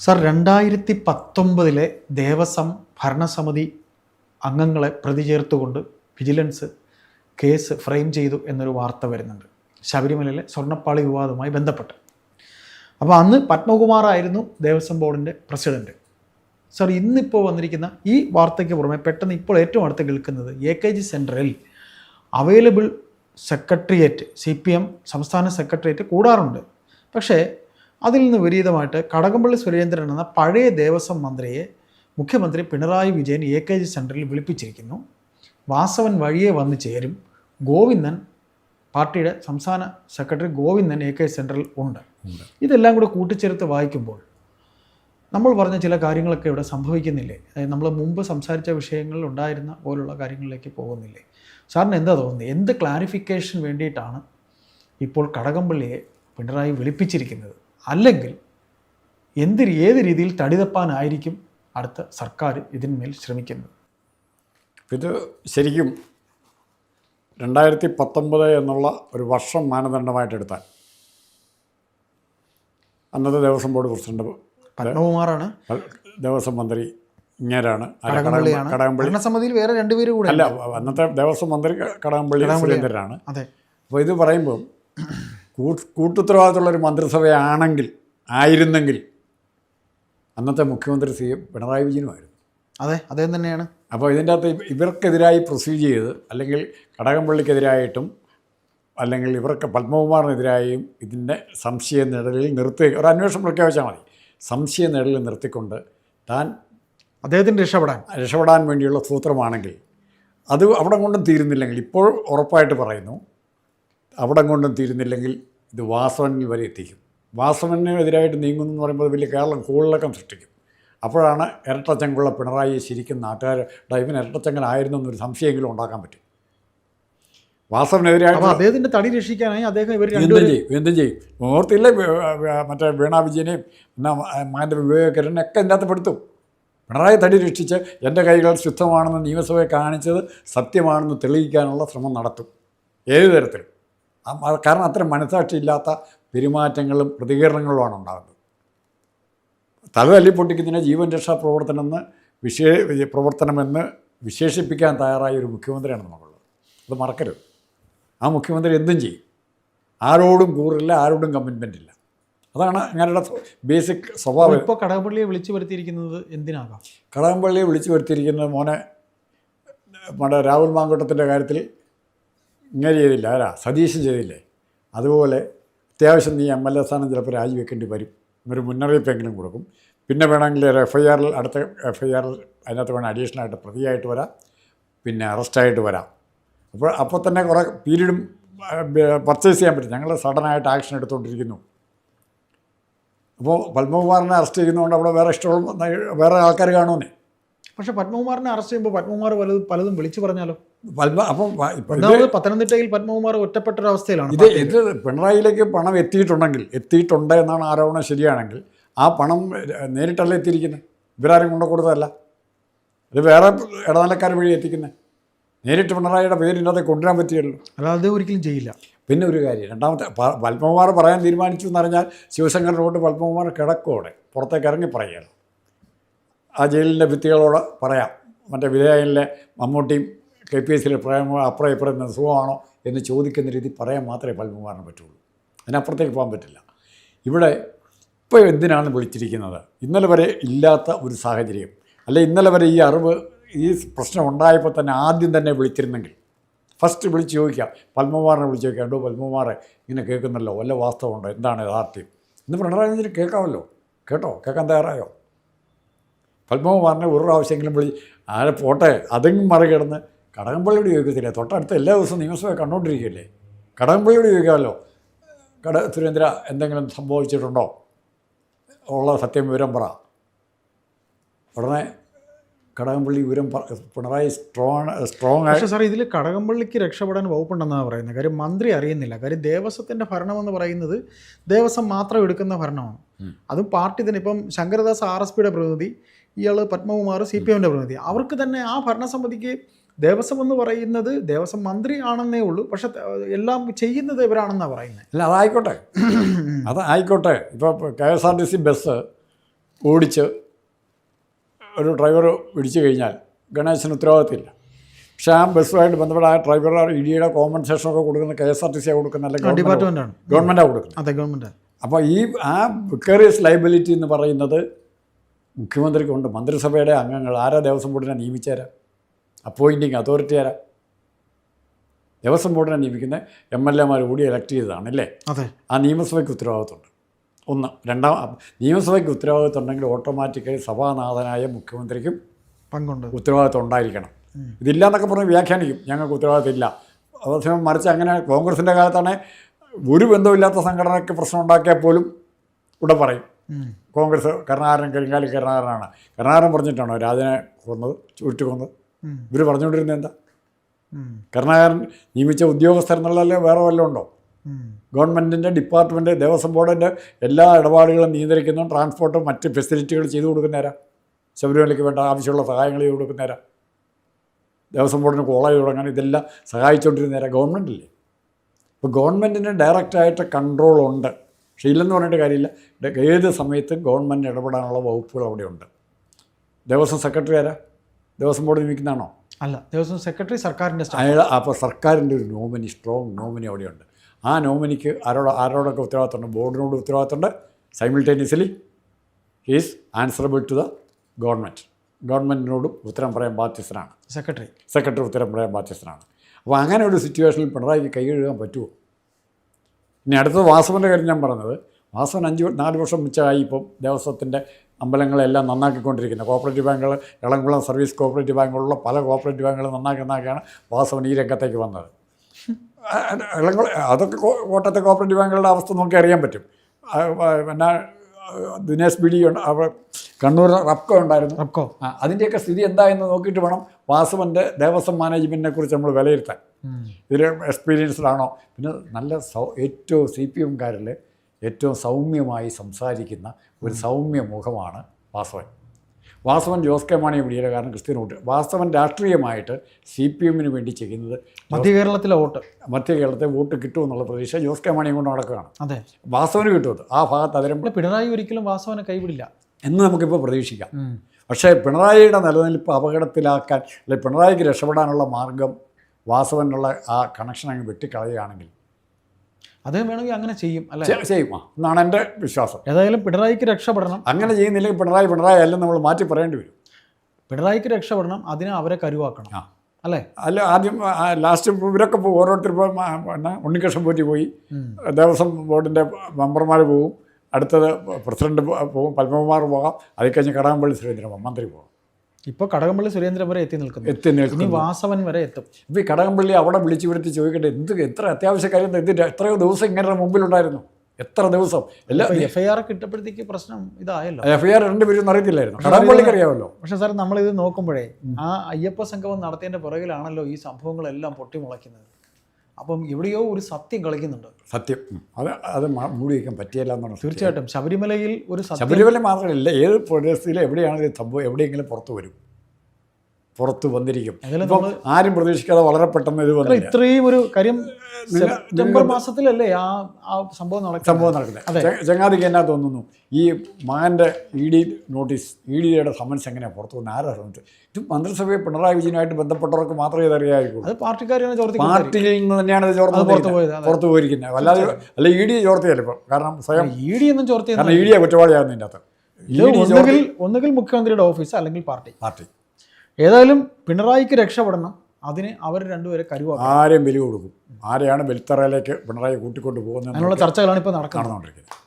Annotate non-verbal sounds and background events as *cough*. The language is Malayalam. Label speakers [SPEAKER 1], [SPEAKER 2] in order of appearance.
[SPEAKER 1] സർ രണ്ടായിരത്തി പത്തൊമ്പതിലെ ദേവസ്വം ഭരണസമിതി അംഗങ്ങളെ പ്രതി ചേർത്തുകൊണ്ട് വിജിലൻസ് കേസ് ഫ്രെയിം ചെയ്തു എന്നൊരു വാർത്ത വരുന്നുണ്ട്. ശബരിമലയിലെ സ്വർണപ്പാളി വിവാദവുമായി ബന്ധപ്പെട്ട്. അപ്പോൾ അന്ന് പത്മകുമാറായിരുന്നു ദേവസ്വം ബോർഡിന്റെ പ്രസിഡന്റ് സർ ഇന്നിപ്പോൾ വന്നിരിക്കുന്ന ഈ വാർത്തയ്ക്ക് പുറമെ പെട്ടെന്ന് ഇപ്പോൾ ഏറ്റവും അടുത്ത് കേൾക്കുന്നത് എ കെ ജി സെന്ററിൽ available secretariat C P M സംസ്ഥാന സെക്രട്ടേറിയറ്റ് കൂടാറുണ്ട്. പക്ഷേ അതിൽ നിന്ന് വിപരീതമായിട്ട് കടകംപള്ളി സുരേന്ദ്രൻ എന്ന പഴയ ദേവസ്വം മന്ത്രിയെ മുഖ്യമന്ത്രി Pinarayi Vijayan A K G സെന്ററിൽ വിളിപ്പിച്ചിരിക്കുന്നു. വാസവൻ വഴിയെ വന്ന് ചേരും. ഗോവിന്ദൻ പാർട്ടിയുടെ സംസ്ഥാന സെക്രട്ടറി ഗോവിന്ദൻ എ കെ സെന്ററിൽ ഉണ്ട്. ഇതെല്ലാം കൂടെ കൂട്ടിച്ചേർത്ത് വായിക്കുമ്പോൾ നമ്മൾ പറഞ്ഞ ചില കാര്യങ്ങളൊക്കെ ഇവിടെ സംഭവിക്കുന്നില്ലേ? അതായത് നമ്മൾ മുമ്പ് സംസാരിച്ച വിഷയങ്ങളിൽ ഉണ്ടായിരുന്ന പോലുള്ള കാര്യങ്ങളിലേക്ക് പോകുന്നില്ലേ? സാറിന് എന്താ തോന്നുന്നത്? എന്ത് ക്ലാരിഫിക്കേഷൻ വേണ്ടിയിട്ടാണ് ഇപ്പോൾ കടകംപള്ളിയെ പിണറായി വിളിപ്പിച്ചിരിക്കുന്നത്? അല്ലെങ്കിൽ എന്ത് ഏത് രീതിയിൽ തടിതപ്പാനായിരിക്കും അടുത്ത സർക്കാർ ഇതിന്മേൽ ശ്രമിക്കുന്നത്?
[SPEAKER 2] ഇത് ശരിക്കും രണ്ടായിരത്തി പത്തൊമ്പത് എന്നുള്ള ഒരു വർഷം മാനദണ്ഡമായിട്ട് എടുത്താൽ അന്നത്തെ ദേവസ്വം ബോർഡ് പ്രസിഡന്റ്
[SPEAKER 1] പത്മകുമാറാണ്.
[SPEAKER 2] ദേവസ്വം മന്ത്രി ഇങ്ങേരാണ്?
[SPEAKER 1] കടകംപള്ളിയാണ്.
[SPEAKER 2] കടകംപള്ളി.
[SPEAKER 1] സമിതിയിൽ വേറെ രണ്ടുപേരും കൂടെ
[SPEAKER 2] അല്ല അന്നത്തെ ദേവസ്വം മന്ത്രി കടകംപള്ളി സുരേന്ദ്രനാണ്. അപ്പോൾ ഇത് പറയുമ്പോൾ കൂട്ടുത്തരവാദിത്തമുള്ളൊരു മന്ത്രിസഭയാണെങ്കിൽ ആയിരുന്നെങ്കിൽ അന്നത്തെ മുഖ്യമന്ത്രി സി എം പിണറായി വിജയനുമായിരുന്നു.
[SPEAKER 1] അതെ അതേ തന്നെയാണ്.
[SPEAKER 2] അപ്പോൾ ഇതിന്റെ അകത്ത് ഇവർക്കെതിരായി പ്രൊസീജ് ചെയ്ത് അല്ലെങ്കിൽ കടകംപള്ളിക്കെതിരായിട്ടും അല്ലെങ്കിൽ ഇവർക്ക് പത്മകുമാറിനെതിരായും ഇതിന്റെ സംശയ നിഴലിൽ നിർത്തി ഒരു അന്വേഷണം പ്രഖ്യാപിച്ചാൽ മതി. സംശയ നിഴലിൽ നിർത്തിക്കൊണ്ട് താൻ
[SPEAKER 1] അദ്ദേഹത്തിന് രക്ഷപ്പെടാൻ.
[SPEAKER 2] രക്ഷപ്പെടാൻ വേണ്ടിയുള്ള സൂത്രമാണെങ്കിൽ അത് അവിടെ കൊണ്ടും തീരുന്നില്ലെങ്കിൽ ഇപ്പോൾ ഉറപ്പായിട്ട് പറയുന്നു അവിടെ കൊണ്ടും തീരുന്നില്ലെങ്കിൽ ഇത് വാസവനിൽ വരെ എത്തിക്കും. വാസവനെതിരായിട്ട് നീങ്ങുന്നു എന്ന് പറയുമ്പോൾ വലിയ കേരളം കൂളിളക്കം സൃഷ്ടിക്കും. അപ്പോഴാണ് ഇരട്ടച്ചങ്കുള്ള പിണറായി ശരിക്കും നാട്ടുകാർ ഡൈവൻ ഇരട്ടച്ചങ്കനായിരുന്നു എന്നൊരു സംശയമെങ്കിലും ഉണ്ടാക്കാൻ പറ്റും. വാസവനെതിരായിട്ട്
[SPEAKER 1] അദ്ദേഹത്തിന്റെ തടി രക്ഷിക്കാനായി അദ്ദേഹം ഇവർ
[SPEAKER 2] എന്തും ചെയ്യും എന്തും ചെയ്യും. വേ- മറ്റേ വീണാ വിജയനെയും മാന്റെ വിവേകരനൊക്കെ ഇതിനകത്ത് അകത്ത് പെടുത്തും. പിണറായി തടി രക്ഷിച്ച് എന്റെ കൈകൾ ശുദ്ധമാണെന്ന് നിയമസഭയെ കാണിച്ചത് സത്യമാണെന്ന് തെളിയിക്കാനുള്ള ശ്രമം നടത്തും. ഏത് തരത്തിലും. കാരണം അത്ര മനസാക്ഷിയില്ലാത്ത പെരുമാറ്റങ്ങളും പ്രതികരണങ്ങളുമാണ് ഉണ്ടാകുന്നത്. തല തല്ലി പൊട്ടിക്കുന്നതിനെ ജീവൻ രക്ഷാ പ്രവർത്തനമെന്ന് വിശേ പ്രവർത്തനമെന്ന് വിശേഷിപ്പിക്കാൻ തയ്യാറായ ഒരു മുഖ്യമന്ത്രിയാണ് നമുക്കുള്ളത് അത് മറക്കരുത്. ആ മുഖ്യമന്ത്രി എന്തും ചെയ്യും. ആരോടും കൂറില്ല ആരോടും കമ്മിറ്റ്മെന്റ് ഇല്ല. അതാണ് അങ്ങനെയുള്ള ബേസിക് സ്വഭാവം.
[SPEAKER 1] ഇപ്പോൾ കടകംപള്ളിയെ വിളിച്ചു വരുത്തിയിരിക്കുന്നത് എന്തിനാകാം?
[SPEAKER 2] കടകംപള്ളിയെ വിളിച്ചു വരുത്തിയിരിക്കുന്നത് മോനെ നമ്മുടെ രാഹുൽ മാങ്കോട്ടത്തിന്റെ കാര്യത്തിൽ ഇങ്ങനെ ചെയ്തില്ല. ആരാ? സതീശൻ ചെയ്തില്ലേ? അതുപോലെ അത്യാവശ്യം നീ എം എൽ എ സ്ഥാനം ചിലപ്പോൾ രാജിവെക്കേണ്ടി വരും. എന്നൊരു മുന്നറിയിപ്പെങ്കിലും കൊടുക്കും. പിന്നെ വേണമെങ്കിൽ ഒരു എഫ് ഐ ആറിൽ അടുത്ത എഫ് ഐ ആറിൽ അതിനകത്ത് വേണം അഡീഷണലായിട്ട് പ്രതിയായിട്ട് വരാം. പിന്നെ അറസ്റ്റായിട്ട് വരാം. അപ്പോൾ അപ്പോൾ തന്നെ കുറേ പീരീഡും പർച്ചേസ് ചെയ്യാൻ പറ്റും. ഞങ്ങൾ സഡനായിട്ട് ആക്ഷൻ എടുത്തുകൊണ്ടിരിക്കുന്നു അപ്പോൾ പത്മകുമാറിനെ അറസ്റ്റ് ചെയ്യുന്നതുകൊണ്ട് അവിടെ വേറെ ഇഷ്ടമുള്ള വേറെ ആൾക്കാർ കാണുമെന്നേ
[SPEAKER 1] പക്ഷേ പത്മകുമാറിനെ അറസ്റ്റ് ചെയ്യുമ്പോൾ പത്മകുമാർ പലതും പലതും വിളിച്ചു പറഞ്ഞാലോ?
[SPEAKER 2] പത്മ അപ്പം
[SPEAKER 1] ഒന്നാമത് പത്തനംതിട്ടയിൽ പത്മകുമാർ ഒറ്റപ്പെട്ട ഒരു അവസ്ഥയിലാണ്
[SPEAKER 2] ഇത് ഇത് പിണറായിയിലേക്ക് പണം എത്തിയിട്ടുണ്ടെങ്കിൽ എത്തിയിട്ടുണ്ട് എന്നാണ് ആരോപണം ശരിയാണെങ്കിൽ ആ പണം നേരിട്ടല്ല എത്തിയിരിക്കുന്നത് ഇവരാരും കൊണ്ടു കൊടുത്തതല്ല. ഇത് വേറെ ഇടനിലക്കാർ വഴി എത്തിക്കുന്നത് നേരിട്ട് പിണറായിയുടെ പേരില്ലാതെ കൊണ്ടുവരാൻ പറ്റിയല്ലോ.
[SPEAKER 1] അല്ലാതെ ഒരിക്കലും ചെയ്യില്ല.
[SPEAKER 2] പിന്നെ ഒരു കാര്യം രണ്ടാമത്തെ പത്മകുമാർ പറയാൻ തീരുമാനിച്ചു എന്ന് പറഞ്ഞാൽ റോഡ് പത്മകുമാർ കിടക്കോടെ പുറത്തേക്ക് ഇറങ്ങി പറയുകയാണ്. ആ ജയിലിന്റെ ഭിത്തികളോട് പറയാം. മറ്റേ വിധേയനിലെ മമ്മൂട്ടിയും കെ പി എസിലെ പ്രേമ അപ്പുറം ഇപ്പുറം സുഖമാണോ എന്ന് ചോദിക്കുന്ന രീതി പറയാൻ മാത്രമേ പത്മകുമാറിന് പറ്റുള്ളൂ. അതിനപ്പുറത്തേക്ക് പോകാൻ പറ്റില്ല. ഇവിടെ ഇപ്പോൾ എന്തിനാണ് വിളിച്ചിരിക്കുന്നത്? ഇന്നലെ വരെ ഇല്ലാത്ത ഒരു സാഹചര്യം. അല്ലെ ഇന്നലെ വരെ ഈ അറിവ് ഈ പ്രശ്നം ഉണ്ടായപ്പോൾ തന്നെ ആദ്യം തന്നെ വിളിച്ചിരുന്നെങ്കിൽ. ഫസ്റ്റ് വിളിച്ച് ചോദിക്കാം. പത്മകുമാറിനെ വിളിച്ച് ചോദിക്കാം. ഉണ്ടോ പത്മകുമാറെ ഇങ്ങനെ കേൾക്കുന്നല്ലോ. വല്ല വാസ്തവമുണ്ടോ? എന്താണ് യഥാർത്ഥ്യം? ഇന്ന് പിണറായി വിജയന് കേൾക്കാമല്ലോ. കേട്ടോ? കേൾക്കാൻ തയ്യാറായോ? പത്മകുമാറിനെ ഒരു പ്രാവശ്യമെങ്കിലും വിളി ആരെ പോട്ടെ? അതും മറികടന്ന് കടകംപള്ളിയോട് യോഗത്തില്ല തൊട്ടടുത്ത എല്ലാ ദിവസവും നിയമസഭ കണ്ടുകൊണ്ടിരിക്കുകയല്ലേ കടകംപള്ളിയുടെ യോഗമല്ലോ കട സുരേന്ദ്ര എന്തെങ്കിലും സംഭവിച്ചിട്ടുണ്ടോ? ഉള്ള സത്യം വിവരം പറ. ഉടനെ കടകംപള്ളി വിവരം പിണറായി സ്ട്രോങ് സ്ട്രോങ്
[SPEAKER 1] പക്ഷേ സാർ ഇതിൽ കടകംപള്ളിക്ക് രക്ഷപ്പെടാൻ വകുപ്പുണ്ടെന്നാണ് പറയുന്നത്. കാര്യം മന്ത്രി അറിയുന്നില്ല. കാര്യം ദേവസ്വത്തിന്റെ എന്ന് പറയുന്നത് ദേവസ്വം മാത്രം എടുക്കുന്ന ഭരണമാണ്. അതും പാർട്ടി തന്നെ. ഇപ്പം ശങ്കരദാസ് ആർ എസ് പിയുടെ പ്രതിനിധി ഇയാൾ പത്മകുമാർ സി പി എമ്മിന്റെ പ്രതിനിധി. അവർക്ക് തന്നെ ആ ഭരണസമിതിക്ക് ദേവസ്വം എന്ന് പറയുന്നത് ദേവസ്വം മന്ത്രി ആണെന്നേ ഉള്ളൂ. പക്ഷെ എല്ലാം ചെയ്യുന്നത് ഇവരാണെന്നാണ് പറയുന്നത്.
[SPEAKER 2] അല്ല അതായിക്കോട്ടെ അത് ആയിക്കോട്ടെ. *clears throat* ഇപ്പോൾ K S R T C bus ഓടിച്ച് ഒരു ഡ്രൈവർ പിടിച്ചു കഴിഞ്ഞാൽ ഗണേശന് ഉത്തരവാദിത്തമില്ല. പക്ഷേ ആ ബസ്സുമായിട്ട് ബന്ധപ്പെട്ട ആ ഡ്രൈവർ ഇഡിയുടെ കോമ്പൻസേഷനൊക്കെ കൊടുക്കുന്ന കെ എസ് ആർ ടി സിയാണ് കൊടുക്കുന്ന അല്ലെങ്കിൽ
[SPEAKER 1] ഡിപ്പാർട്ട്മെന്റാണ്
[SPEAKER 2] ഗവൺമെന്റാണ് കൊടുക്കുന്നത്.
[SPEAKER 1] അതെ ഗവൺമെന്റാണ്
[SPEAKER 2] അപ്പോൾ ഈ ആ വിക്കറിയസ് ലൈബിലിറ്റി എന്ന് പറയുന്നത് മുഖ്യമന്ത്രിക്കുണ്ട്. മന്ത്രിസഭയുടെ അംഗങ്ങൾ. ആരാ ദേവസ്വം ബോർഡിനെ നിയമിച്ചേരാ? അപ്പോയിന്റിങ് അതോറിറ്റി ആരാ? ദേവസ്വം ബോർഡിനെ നിയമിക്കുന്ന എം എൽ എമാർ കൂടി ഇലക്ട് ചെയ്തതാണ് അല്ലേ?
[SPEAKER 1] അതെ.
[SPEAKER 2] ആ നിയമസഭയ്ക്ക് ഉത്തരവാദിത്വമുണ്ട്. ഒന്ന്. രണ്ടാം നിയമസഭയ്ക്ക് ഉത്തരവാദിത്വം ഉണ്ടെങ്കിൽ ഓട്ടോമാറ്റിക്കലി സഭാനാഥനായ മുഖ്യമന്ത്രിക്കും
[SPEAKER 1] പങ്കുണ്ട്.
[SPEAKER 2] ഉത്തരവാദിത്വം ഉണ്ടായിരിക്കണം. ഇതില്ല എന്നൊക്കെ പറഞ്ഞ് വ്യാഖ്യാനിക്കും. ഞങ്ങൾക്ക് ഉത്തരവാദിത്വം ഇല്ല അതേസമയം മറിച്ച് അങ്ങനെ കോൺഗ്രസിന്റെ കാലത്താണ് ഒരു ബന്ധമില്ലാത്ത സംഘടനയ്ക്ക് പ്രശ്നം ഉണ്ടാക്കിയാൽ പോലും ഇവിടെ പറയും. കോൺഗ്രസ് കരുണാകരൻ കരിങ്കാലി കരുണാകരനാണ്. കരുണാകരൻ പറഞ്ഞിട്ടാണോ രാജനെ കൊന്നത് ചുരുട്ടി കൊന്നത്. ഇവർ പറഞ്ഞുകൊണ്ടിരുന്നത് എന്താ. കരുണാകരൻ നിയമിച്ച ഉദ്യോഗസ്ഥർ എന്നുള്ളതല്ലേ വേറെ വല്ലതും ഉണ്ടോ. ഗവൺമെന്റിന്റെ ഡിപ്പാർട്ട്മെന്റ് ദേവസ്വം ബോർഡിന്റെ എല്ലാ ഇടപാടുകളും നിയന്ത്രിക്കുന്നു ട്രാൻസ്പോർട്ടും മറ്റ് ഫെസിലിറ്റികൾ ചെയ്തു കൊടുക്കുന്നേരാ? ശബരിമലയ്ക്ക് വേണ്ട ആവശ്യമുള്ള സഹായങ്ങൾ ചെയ്തു കൊടുക്കുന്നേരാ? ദേവസ്വം ബോർഡിന് കോളേജ് തുടങ്ങാൻ ഇതെല്ലാം സഹായിച്ചുകൊണ്ടിരുന്നേരാ ഗവൺമെന്റില്ലേ ഇപ്പോൾ ഗവൺമെന്റിന് ഡയറക്റ്റായിട്ട് കൺട്രോളുണ്ട്. പക്ഷേ ഇല്ലെന്ന് പറഞ്ഞിട്ട് കാര്യമില്ല. ഏത് സമയത്തും ഗവൺമെന്റ് ഇടപെടാനുള്ള വകുപ്പുകൾ അവിടെയുണ്ട്. ദേവസ്വം സെക്രട്ടറി ആരാ? ദേവസ്വം ബോർഡ് നിയമിക്കുന്നതാണോ?
[SPEAKER 1] അല്ല ദേവസ്വം സെക്രട്ടറി സർക്കാരിന്റെ
[SPEAKER 2] അയാൾ അപ്പോൾ സർക്കാരിന്റെ ഒരു നോമിനി സ്ട്രോങ് നോമിനി അവിടെയുണ്ട്. ആ നോമിനിക്ക് ആരോട് ആരോടൊക്കെ ഉത്തരവാദിത്തമുണ്ട്? ബോർഡിനോട് ഉത്തരവാദിത്തമുണ്ട്? Simultaneously is answerable to the government ഗവൺമെന്റിനോടും ഉത്തരം പറയാൻ ബാധ്യസ്ഥനാണ്.
[SPEAKER 1] സെക്രട്ടറി.
[SPEAKER 2] സെക്രട്ടറി ഉത്തരം പറയാൻ ബാധ്യസ്ഥനാണ്. അപ്പോൾ അങ്ങനെ ഒരു സിറ്റുവേഷനിൽ പിണറായിക്ക് കൈ കഴുകാൻ പറ്റുമോ? ഇനി അടുത്തത് വാസവന്റെ കാര്യം ഞാൻ പറഞ്ഞത് വാസവൻ അഞ്ച് നാല് വർഷം മിച്ചമായി ഇപ്പം ദേവസ്വത്തിന്റെ അമ്പലങ്ങളെല്ലാം നന്നാക്കിക്കൊണ്ടിരിക്കുന്നത്. കോപ്പറേറ്റീവ് ബാങ്കുകൾ ഇളംകുളം സർവീസ് കോപ്പറേറ്റീവ് ബാങ്കുകളുള്ള പല കോപ്പറേറ്റീവ് ബാങ്കുകൾ നന്നാക്കി നന്നാക്കിയാണ് വാസവൻ ഈ രംഗത്തേക്ക് വന്നത്. ഇളംകുളം അതൊക്കെ കോട്ടത്തെ കോട്ടയത്തെ കോപ്പറേറ്റീവ് ബാങ്കുകളുടെ അവസ്ഥ നമുക്ക് അറിയാൻ പറ്റും. പിന്നെ ദിനേശ് ബിഡി ഉണ്ട് അവിടെ കണ്ണൂർ റബ്കോ ഉണ്ടായിരുന്നു.
[SPEAKER 1] റബ്കോ.
[SPEAKER 2] ആ, അതിന്റെയൊക്കെ സ്ഥിതി എന്താ എന്ന് നോക്കിയിട്ട് വേണം വാസവന്റെ ദേവസ്വം മാനേജ്മെന്റിനെ കുറിച്ച് നമ്മൾ വിലയിരുത്താൻ. ഇതിൽ എക്സ്പീരിയൻസ്ഡ് ആണോ? പിന്നെ നല്ല സൗ ഏറ്റവും സി പി എംകാരിൽ ഏറ്റവും സൗമ്യമായി സംസാരിക്കുന്ന ഒരു സൗമ്യ മുഖമാണ് വാസവൻ. വാസവൻ ജോസ് കെ മാണിയെ പിടിയില്ല കാരണം ക്രിസ്ത്യൻ വോട്ട്. വാസവൻ രാഷ്ട്രീയമായിട്ട് സി പി എമ്മിന് വേണ്ടി ചെയ്യുന്നത്
[SPEAKER 1] മധ്യ കേരളത്തിലെ വോട്ട്.
[SPEAKER 2] മധ്യ കേരളത്തെ വോട്ട് കിട്ടുമെന്നുള്ള പ്രതീക്ഷ ജോസ് കെ മാണിയും കൊണ്ട് നടക്കുകയാണ്.
[SPEAKER 1] അതെ.
[SPEAKER 2] വാസവന് കിട്ടുമത് ആ ഭാഗത്ത് അതിരം
[SPEAKER 1] ഇവിടെ പിണറായി ഒരിക്കലും വാസവനെ കൈവിടില്ല.
[SPEAKER 2] എന്ന് നമുക്കിപ്പോൾ പ്രതീക്ഷിക്കാം. പക്ഷേ പിണറായിയുടെ നിലനിൽപ്പ് അപകടത്തിലാക്കാൻ അല്ലെങ്കിൽ പിണറായിക്ക് രക്ഷപ്പെടാനുള്ള മാർഗം വാസവനുള്ള ആ കണക്ഷൻ അങ്ങ് വെട്ടിക്കളയുകയാണെങ്കിൽ
[SPEAKER 1] അദ്ദേഹം വേണമെങ്കിൽ അങ്ങനെ ചെയ്യും അല്ലെ?
[SPEAKER 2] ചെയ്യും. എന്നാണ് എന്റെ വിശ്വാസം.
[SPEAKER 1] ഏതായാലും പിണറായിക്ക് രക്ഷപ്പെടണം.
[SPEAKER 2] അങ്ങനെ ചെയ്യുന്നില്ലെങ്കിൽ പിണറായി പിണറായി അല്ലെന്ന് നമ്മൾ മാറ്റി പറയേണ്ടി വരും.
[SPEAKER 1] പിണറായിക്ക് രക്ഷപ്പെടണം അതിനെ അവരെ കരുവാക്കണം
[SPEAKER 2] അല്ലെ
[SPEAKER 1] അല്ലേ?
[SPEAKER 2] അല്ല ആദ്യം ലാസ്റ്റ് ഇവരൊക്കെ ഓരോരുത്തർ ഇപ്പോൾ പിന്നെ ഉണ്ണികൃഷ്ണൻ പോറ്റി പോയി. ദേവസ്വം ബോർഡിന്റെ മെമ്പർമാർ പോകും അടുത്തത് പ്രസിഡന്റ് പോകും പത്മകുമാർ പോകാം. അത് കഴിഞ്ഞ് കടകംപള്ളി സുരേന്ദ്രൻ മന്ത്രി പോകും.
[SPEAKER 1] ഇപ്പൊ കടകംപള്ളി സുരേന്ദ്രൻ വരെ എത്തി നിൽക്കുന്നു.
[SPEAKER 2] എത്തി നിൽക്കുന്നു.
[SPEAKER 1] വാസവൻ വരെ എത്തും.
[SPEAKER 2] ഇപ്പോൾ ഈ കടകംപള്ളി അവിടെ വിളിച്ചു വരുത്തി ചോദിക്കട്ടെ എന്ത് എത്ര അത്യാവശ്യ കാര്യം എന്താ? എത്രയോ ദിവസം ഇങ്ങനെ മുമ്പിലുണ്ടായിരുന്നു. എത്ര ദിവസം? എല്ലാ
[SPEAKER 1] എഫ് ഐ ആർ കിട്ടപ്പോഴത്തേക്ക് പ്രശ്നം ഇതായല്ലോ.
[SPEAKER 2] എഫ് ഐ ആർ രണ്ടുപേരും അറിയത്തില്ലായിരുന്നു. കടകംപള്ളിക്ക് അറിയാമല്ലോ.
[SPEAKER 1] പക്ഷെ സാർ നമ്മളിത് നോക്കുമ്പോഴേ ആ അയ്യപ്പ സംഗമം നടത്തിയതിന്റെ പുറകിലാണല്ലോ ഈ സംഭവങ്ങളെല്ലാം പൊട്ടിമുളയ്ക്കുന്നത്. അപ്പം എവിടെയോ ഒരു സത്യം കളിക്കുന്നുണ്ട്
[SPEAKER 2] സത്യം. അത് അത് മൂടി വയ്ക്കാൻ പറ്റിയല്ല എന്നാണ്.
[SPEAKER 1] തീർച്ചയായിട്ടും ശബരിമലയിൽ ഒരു
[SPEAKER 2] ശബരിമല മാത്രമല്ല ഏത് പ്രദേശത്തിൽ എവിടെയാണെങ്കിലും സംഭവം എവിടെയെങ്കിലും പുറത്തു വരും പുറത്ത് വന്നിരിക്കും. ഇപ്പം ആരും പ്രതീക്ഷിക്കാതെ വളരെ പെട്ടെന്ന് ഇത് വന്നു
[SPEAKER 1] ഇത്രയും ഒരു കാര്യം സെപ്റ്റംബർ മാസത്തിലല്ലേ ആ ആ സംഭവം നടക്കുന്നത്?
[SPEAKER 2] സംഭവം നടക്കുന്നത്. ചങ്ങാതിക്ക് എന്നാ തോന്നുന്നു? ഈ മകന്റെ ഇ ഡി നോട്ടീസ് ഇ ഡിയുടെ സമൻസ് എങ്ങനെയാണ് പുറത്തു വന്ന്? ആരാ സമൻസ് ഇത് മന്ത്രിസഭയെ പിണറായി വിജയനുമായിട്ട് ബന്ധപ്പെട്ടവർക്ക് മാത്രമേ ഇത് അറിയാവുള്ളൂ
[SPEAKER 1] അത് പാർട്ടിക്കാരാണ് ചോർത്തി
[SPEAKER 2] പാർട്ടിയിൽ നിന്ന് തന്നെയാണ് ഇത് ചോർത്ത്
[SPEAKER 1] അത് പുറത്ത് പോയത്.
[SPEAKER 2] പുറത്ത് പോയിരിക്കുന്നത്. അല്ലാതെ അല്ല ഇ ഡി ചോർത്തിയല്ല ഇപ്പം? കാരണം സ്വയം
[SPEAKER 1] ഇ ഡി ഒന്നും ചോർത്തി
[SPEAKER 2] കാരണം ഇ ഡിയെ കുറ്റവാളിയാകുന്നതിന്റെ അകത്ത്.
[SPEAKER 1] ഒന്നുകിൽ ഒന്നുകിൽ മുഖ്യമന്ത്രിയുടെ ഓഫീസ് അല്ലെങ്കിൽ പാർട്ടി.
[SPEAKER 2] പാർട്ടി.
[SPEAKER 1] ഏതായാലും പിണറായിക്ക് രക്ഷപ്പെടണം. അതിന് അവർ രണ്ടുപേരെ കരുവാ
[SPEAKER 2] ആരെയും ബലി കൊടുക്കും ആരെയാണ് ബലിത്തറയിലേക്ക് പിണറായി കൂട്ടിക്കൊണ്ട് പോകുന്നത്
[SPEAKER 1] അതിനുള്ള ചർച്ചകളാണ് ഇപ്പോൾ നടക്കുന്നത്.
[SPEAKER 2] നടന്നുകൊണ്ടിരിക്കുന്നത്.